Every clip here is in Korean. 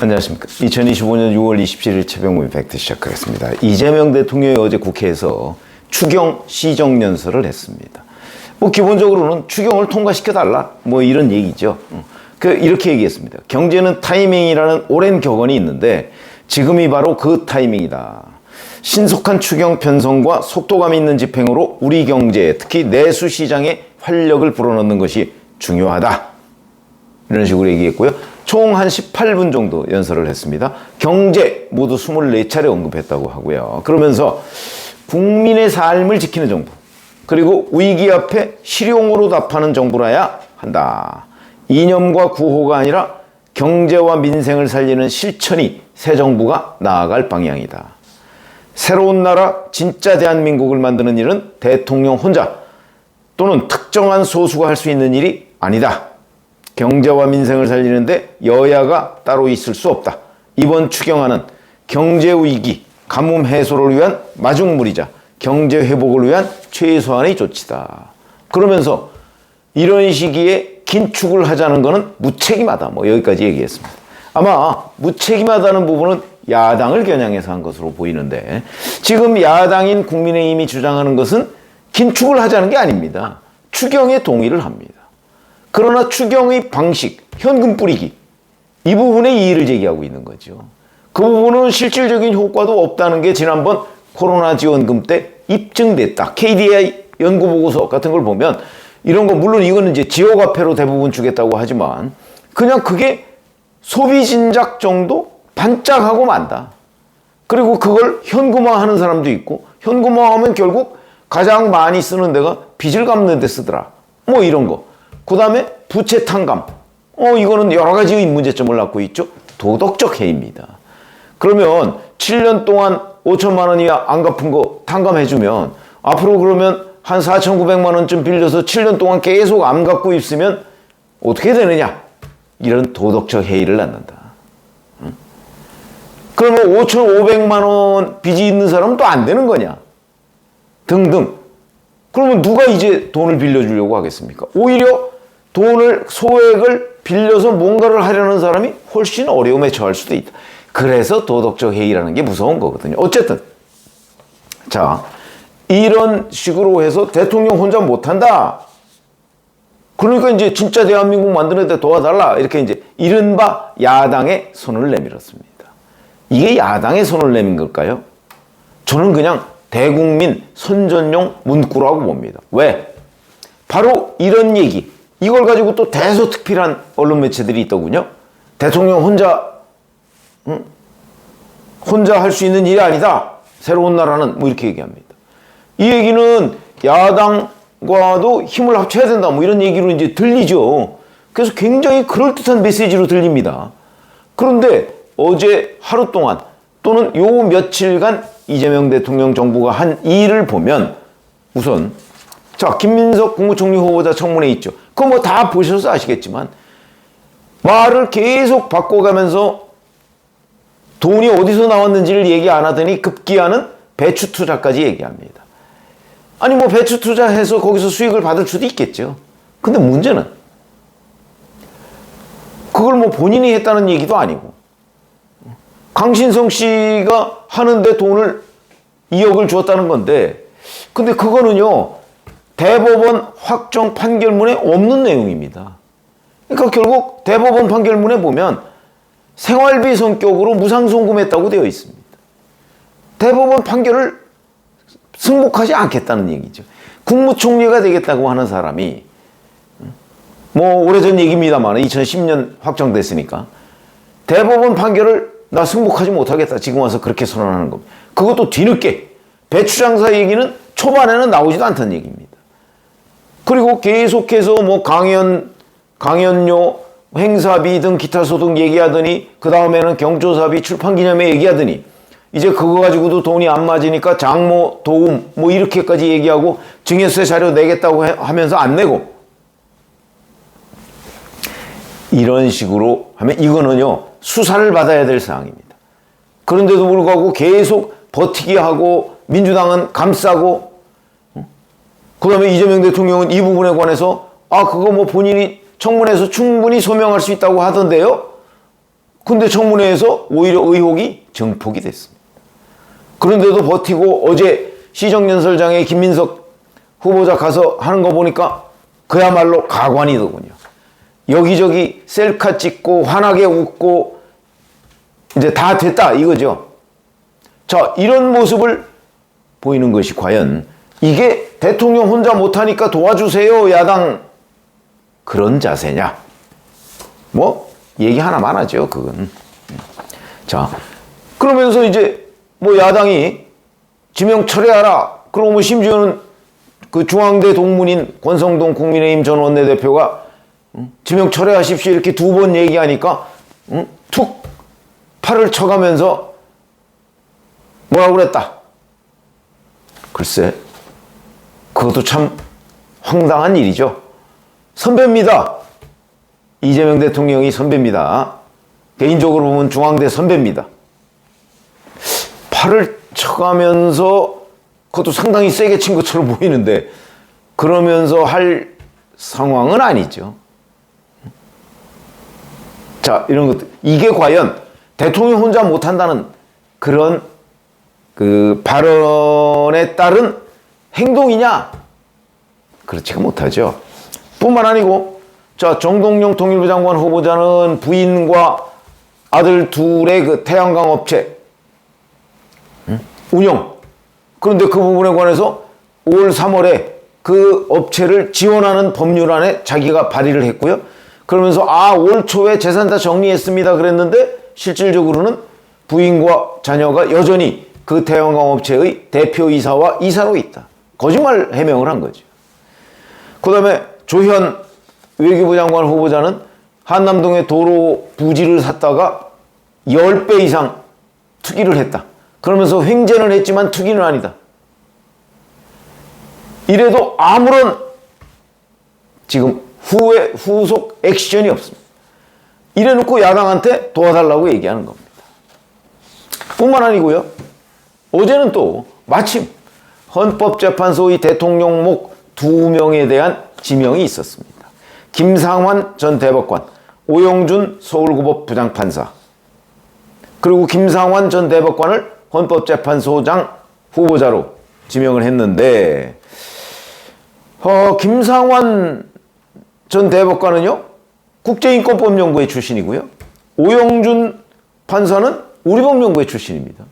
안녕하십니까. 2025년 6월 27일 최병무 팩트 시작하겠습니다. 이재명 대통령이 어제 국회에서 추경 시정연설을 했습니다. 뭐 기본적으로는 추경을 통과시켜달라 뭐 이런 얘기죠. 어. 그 이렇게 얘기했습니다. 경제는 타이밍이라는 오랜 격언이 있는데 지금이 바로 그 타이밍이다. 신속한 추경 편성과 속도감 있는 집행으로 우리 경제, 특히 내수 시장에 활력을 불어넣는 것이 중요하다. 이런 식으로 얘기했고요. 총 한 18분 정도 연설을 했습니다. 경제 모두 24차례 언급했다고 하고요. 그러면서 국민의 삶을 지키는 정부, 그리고 위기 앞에 실용으로 답하는 정부라야 한다. 이념과 구호가 아니라 경제와 민생을 살리는 실천이 새 정부가 나아갈 방향이다. 새로운 나라, 진짜 대한민국을 만드는 일은 대통령 혼자 또는 특정한 소수가 할 수 있는 일이 아니다. 경제와 민생을 살리는데 여야가 따로 있을 수 없다. 이번 추경안은 경제 위기, 가뭄 해소를 위한 마중물이자 경제 회복을 위한 최소한의 조치다. 그러면서 이런 시기에 긴축을 하자는 것은 무책임하다. 뭐 여기까지 얘기했습니다. 아마 무책임하다는 부분은 야당을 겨냥해서 한 것으로 보이는데 지금 야당인 국민의힘이 주장하는 것은 긴축을 하자는 게 아닙니다. 추경에 동의를 합니다. 그러나 추경의 방식, 현금 뿌리기 이 부분에 이의를 제기하고 있는 거죠. 그 부분은 실질적인 효과도 없다는 게 지난번 코로나 지원금 때 입증됐다. KDI 연구 보고서 같은 걸 보면 이런 거 물론 이거는 이제 지역 화폐로 대부분 주겠다고 하지만 그냥 그게 소비 진작 정도 반짝하고 만다. 그리고 그걸 현금화하는 사람도 있고 현금화하면 결국 가장 많이 쓰는 데가 빚을 갚는 데 쓰더라. 뭐 이런 거. 그 다음에 부채 탕감. 어, 이거는 여러 가지의 문제점을 갖고 있죠. 도덕적 해입니다. 그러면 7년 동안 5천만 원이 안 갚은 거 탕감해주면 앞으로 그러면 한 4,900만 원쯤 빌려서 7년 동안 계속 안 갚고 있으면 어떻게 되느냐? 이런 도덕적 해이를 낳는다. 응? 그러면 5,500만 원 빚이 있는 사람은 또 안 되는 거냐? 등등. 그러면 누가 이제 돈을 빌려주려고 하겠습니까? 오히려 돈을 소액을 빌려서 뭔가를 하려는 사람이 훨씬 어려움에 처할 수도 있다. 그래서 도덕적 해이라는 게 무서운 거거든요. 어쨌든 자 이런 식으로 해서 대통령 혼자 못한다. 그러니까 이제 진짜 대한민국 만드는 데 도와달라 이렇게 이제 이른바 야당의 손을 내밀었습니다. 이게 야당의 손을 내민 걸까요? 저는 그냥 대국민 선전용 문구라고 봅니다. 왜? 바로 이런 얘기. 이걸 가지고 또 대소특필한 언론 매체들이 있더군요. 대통령 혼자 응? 혼자 할 수 있는 일이 아니다. 새로운 나라는 뭐 이렇게 얘기합니다. 이 얘기는 야당과도 힘을 합쳐야 된다. 뭐 이런 얘기로 이제 들리죠. 그래서 굉장히 그럴듯한 메시지로 들립니다. 그런데 어제 하루 동안 또는 요 며칠간 이재명 대통령 정부가 한 일을 보면 우선 자 김민석 국무총리 후보자 청문회 있죠. 그거 뭐 다 보셔서 아시겠지만 말을 계속 바꿔가면서 돈이 어디서 나왔는지를 얘기 안 하더니 급기야는 배추 투자까지 얘기합니다. 아니 뭐 배추 투자해서 거기서 수익을 받을 수도 있겠죠. 근데 문제는 그걸 뭐 본인이 했다는 얘기도 아니고 강신성 씨가 하는데 돈을 2억을 주었다는 건데 근데 그거는요 대법원 확정 판결문에 없는 내용입니다. 그러니까 결국 대법원 판결문에 보면 생활비 성격으로 무상송금했다고 되어 있습니다. 대법원 판결을 승복하지 않겠다는 얘기죠. 국무총리가 되겠다고 하는 사람이 뭐 오래전 얘기입니다만 2010년 확정됐으니까 대법원 판결을 나 승복하지 못하겠다. 지금 와서 그렇게 선언하는 겁니다. 그것도 뒤늦게 배추장사 얘기는 초반에는 나오지도 않던 얘기입니다. 그리고 계속해서 뭐 강연, 강연료, 행사비 등 기타 소득 얘기하더니 그 다음에는 경조사비 출판 기념회 얘기하더니 이제 그거 가지고도 돈이 안 맞으니까 장모 도움 뭐 이렇게까지 얘기하고 증여세 자료 내겠다고 해, 하면서 안 내고 이런 식으로 하면 이거는요 수사를 받아야 될 사항입니다. 그런데도 불구하고 계속 버티기 하고 민주당은 감싸고 그 다음에 이재명 대통령은 이 부분에 관해서 아 그거 뭐 본인이 청문회에서 충분히 소명할 수 있다고 하던데요. 근데 청문회에서 오히려 의혹이 증폭이 됐습니다. 그런데도 버티고 어제 시정연설장에 김민석 후보자 가서 하는 거 보니까 그야말로 가관이더군요. 여기저기 셀카 찍고 환하게 웃고 이제 다 됐다 이거죠. 자, 이런 모습을 보이는 것이 과연 이게 대통령 혼자 못하니까 도와주세요, 야당. 그런 자세냐? 뭐, 얘기 하나만 하죠, 그건. 자, 그러면서 이제 뭐 야당이 지명 철회하라. 그러면 심지어는 그 중앙대 동문인 권성동 국민의힘 전 원내대표가 응? 지명 철회하십시오. 이렇게 두 번 얘기하니까 응? 툭 팔을 쳐가면서 뭐라고 그랬다. 글쎄, 그것도 참 황당한 일이죠. 선배입니다. 이재명 대통령이 선배입니다. 개인적으로 보면 중앙대 선배입니다. 팔을 쳐가면서 그것도 상당히 세게 친 것처럼 보이는데 그러면서 할 상황은 아니죠. 자, 이런 것들. 이게 과연 대통령 혼자 못한다는 그런 그 발언에 따른 행동이냐? 그렇지가 못하죠. 뿐만 아니고, 자, 정동영 통일부 장관 후보자는 부인과 아들 둘의 그 태양광 업체 응? 운영. 그런데 그 부분에 관해서 5월 3월에 그 업체를 지원하는 법률안에 자기가 발의를 했고요. 그러면서 아, 올 초에 재산 다 정리했습니다. 그랬는데 실질적으로는 부인과 자녀가 여전히 그 태양광 업체의 대표이사와 이사로 있다. 거짓말 해명을 한 거죠. 그 다음에 조현 외교부 장관 후보자는 한남동의 도로 부지를 샀다가 10배 이상 투기를 했다. 그러면서 횡재는 했지만 투기는 아니다. 이래도 아무런 지금 후에 후속 액션이 없습니다. 이래 놓고 야당한테 도와달라고 얘기하는 겁니다. 뿐만 아니고요. 어제는 또 마침 헌법재판소의 대통령목 두 명에 대한 지명이 있었습니다. 김상환 전 대법관, 오영준 서울고법 부장판사, 그리고 김상환 전 대법관을 헌법재판소장 후보자로 지명을 했는데, 어, 김상환 전 대법관은요, 국제인권법연구회 출신이고요, 오영준 판사는 우리법연구회 출신입니다.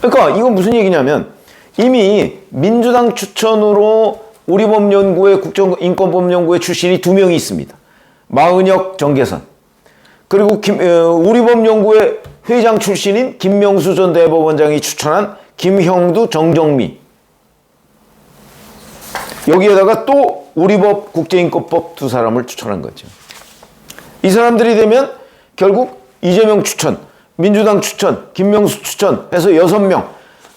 그러니까 이건 무슨 얘기냐면 이미 민주당 추천으로 우리법연구회 국정인권법연구회 출신이 두 명이 있습니다. 마은혁 정계선 그리고 김, 어, 우리법연구회 회장 출신인 김명수 전 대법원장이 추천한 김형두 정정미 여기에다가 또 우리법 국제인권법 두 사람을 추천한 거죠. 이 사람들이 되면 결국 이재명 추천, 민주당 추천, 김명수 추천 해서 여섯 명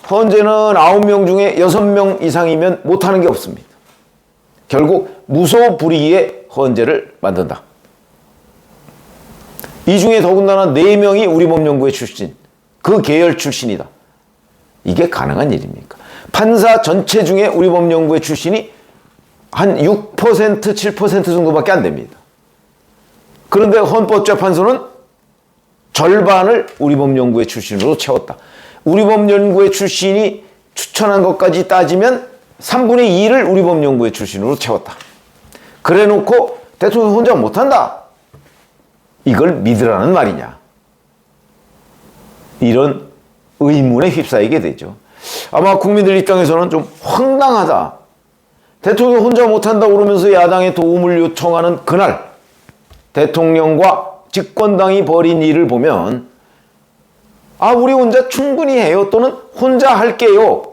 현재는 아홉 명 중에 여섯 명 이상이면 못하는 게 없습니다. 결국 무소불위의 헌재를 만든다. 이 중에 더군다나 네명이 우리 법연구회 출신, 그 계열 출신이다. 이게 가능한 일입니까? 판사 전체 중에 우리 법연구회 출신이 한 6%, 7% 정도밖에 안 됩니다. 그런데 헌법재판소는 절반을 우리법연구회 출신으로 채웠다. 우리법연구회 출신이 추천한 것까지 따지면 3분의 2를 우리법연구회 출신으로 채웠다. 그래 놓고 대통령 혼자 못한다. 이걸 믿으라는 말이냐. 이런 의문에 휩싸이게 되죠. 아마 국민들 입장에서는 좀 황당하다. 대통령 혼자 못한다고 그러면서 야당의 도움을 요청하는 그날 대통령과 집권당이 벌인 일을 보면 아 우리 혼자 충분히 해요 또는 혼자 할게요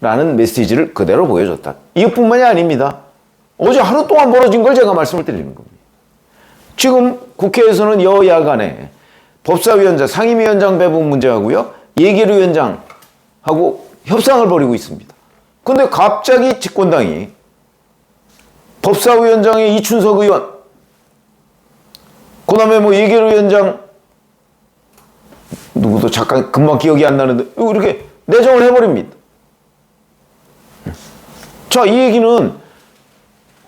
라는 메시지를 그대로 보여줬다. 이것뿐만이 아닙니다. 어제 하루 동안 벌어진 걸 제가 말씀을 드리는 겁니다. 지금 국회에서는 여야 간에 법사위원장, 상임위원장 배분 문제하고요. 예결위원장하고 협상을 벌이고 있습니다. 근데 갑자기 집권당이 법사위원장의 이춘석 의원, 그 다음에 뭐 예결 위원장, 누구도 잠깐 금방 기억이 안 나는데, 이렇게 내정을 해버립니다. 자, 이 얘기는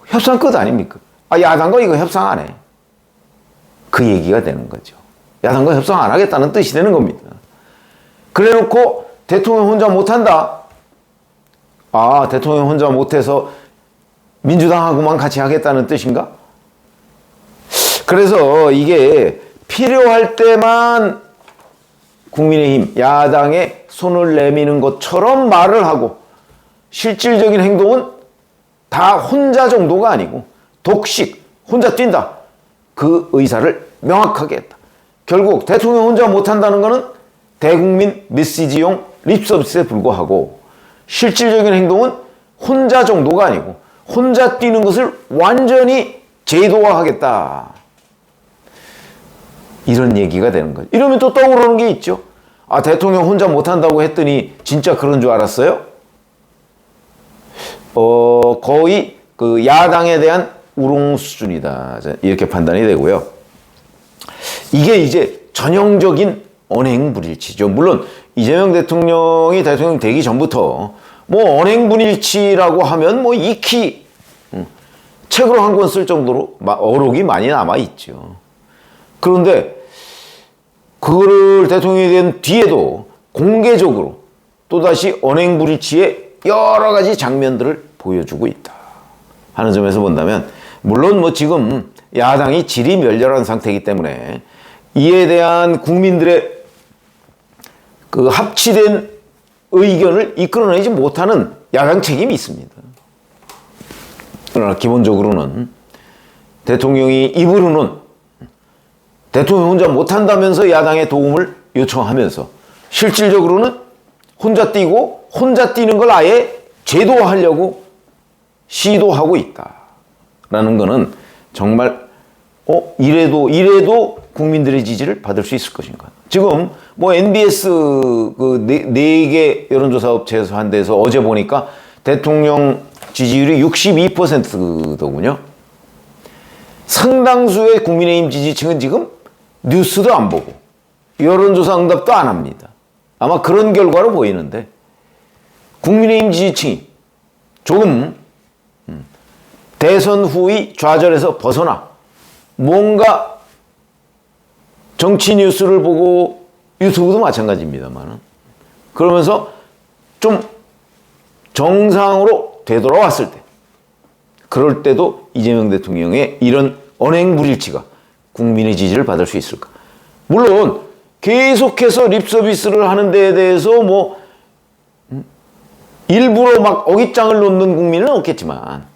협상 끝 아닙니까? 아, 야당과 이거 협상 안 해. 그 얘기가 되는 거죠. 야당과 협상 안 하겠다는 뜻이 되는 겁니다. 그래 놓고 대통령 혼자 못한다. 아, 대통령 혼자 못해서 민주당하고만 같이 하겠다는 뜻인가? 그래서 이게 필요할 때만 국민의힘, 야당에 손을 내미는 것처럼 말을 하고 실질적인 행동은 다 혼자 정도가 아니고 독식, 혼자 뛴다. 그 의사를 명확하게 했다. 결국 대통령 혼자 못한다는 것은 대국민 메시지용 립서비스에 불과하고 실질적인 행동은 혼자 정도가 아니고 혼자 뛰는 것을 완전히 제도화하겠다. 이런 얘기가 되는 거죠. 이러면 또 떠오르는 게 있죠. 아, 대통령 혼자 못한다고 했더니 진짜 그런 줄 알았어요? 어, 거의 그 야당에 대한 우롱 수준이다. 이렇게 판단이 되고요. 이게 이제 전형적인 언행 불일치죠. 물론 이재명 대통령이 대통령 되기 전부터 뭐 언행불일치라고 하면 뭐 익히 음, 책으로 한 권 쓸 정도로 마- 어록이 많이 남아 있죠. 그런데 그거를 대통령이 된 뒤에도 공개적으로 또다시 언행불일치의 여러 가지 장면들을 보여주고 있다. 하는 점에서 본다면 물론 뭐 지금 야당이 질이 멸렬한 상태이기 때문에 이에 대한 국민들의 그 합치된 의견을 이끌어내지 못하는 야당 책임이 있습니다. 그러나 기본적으로는 대통령이 입으로는 대통령 혼자 못한다면서 야당의 도움을 요청하면서 실질적으로는 혼자 뛰고 혼자 뛰는 걸 아예 제도화하려고 시도하고 있다 라는 거는 정말 어 이래도 이래도 국민들의 지지를 받을 수 있을 것인가? 지금 뭐 NBS 그네개 여론조사 업체에서 한 데서 어제 보니까 대통령 지지율이 62%더군요. 상당수의 국민의힘 지지층은 지금 뉴스도 안 보고 여론조사 응답도 안 합니다. 아마 그런 결과로 보이는데 국민의힘 지지층이 조금 음, 대선 후의 좌절에서 벗어나 뭔가 정치 뉴스를 보고 유튜브도 마찬가지입니다만 그러면서 좀 정상으로 되돌아왔을 때 그럴 때도 이재명 대통령의 이런 언행 불일치가 국민의 지지를 받을 수 있을까? 물론 계속해서 립서비스를 하는 데에 대해서 뭐 음, 일부러 막 어깃장을 놓는 국민은 없겠지만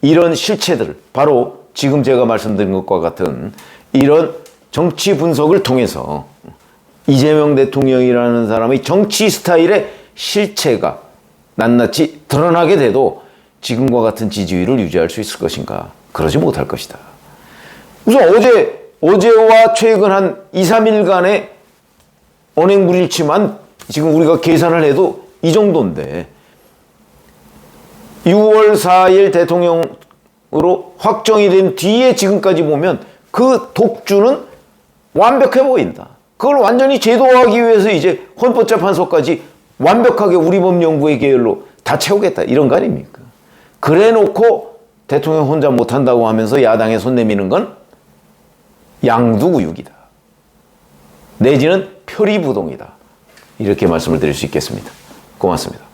이런 실체들 바로 지금 제가 말씀드린 것과 같은 이런 정치 분석을 통해서 이재명 대통령이라는 사람의 정치 스타일의 실체가 낱낱이 드러나게 돼도 지금과 같은 지지율을 유지할 수 있을 것인가? 그러지 못할 것이다. 우선 어제, 어제와 최근 한 2, 3일간의 언행 불일치만 지금 우리가 계산을 해도 이 정도인데 6월 4일 대통령으로 확정이 된 뒤에 지금까지 보면 그 독주는 완벽해 보인다. 그걸 완전히 제도화하기 위해서 이제 헌법재판소까지 완벽하게 우리 법 연구의 계열로 다 채우겠다. 이런 거 아닙니까? 그래 놓고 대통령 혼자 못한다고 하면서 야당에 손 내미는 건 양두구육이다. 내지는 표리부동이다. 이렇게 말씀을 드릴 수 있겠습니다. 고맙습니다.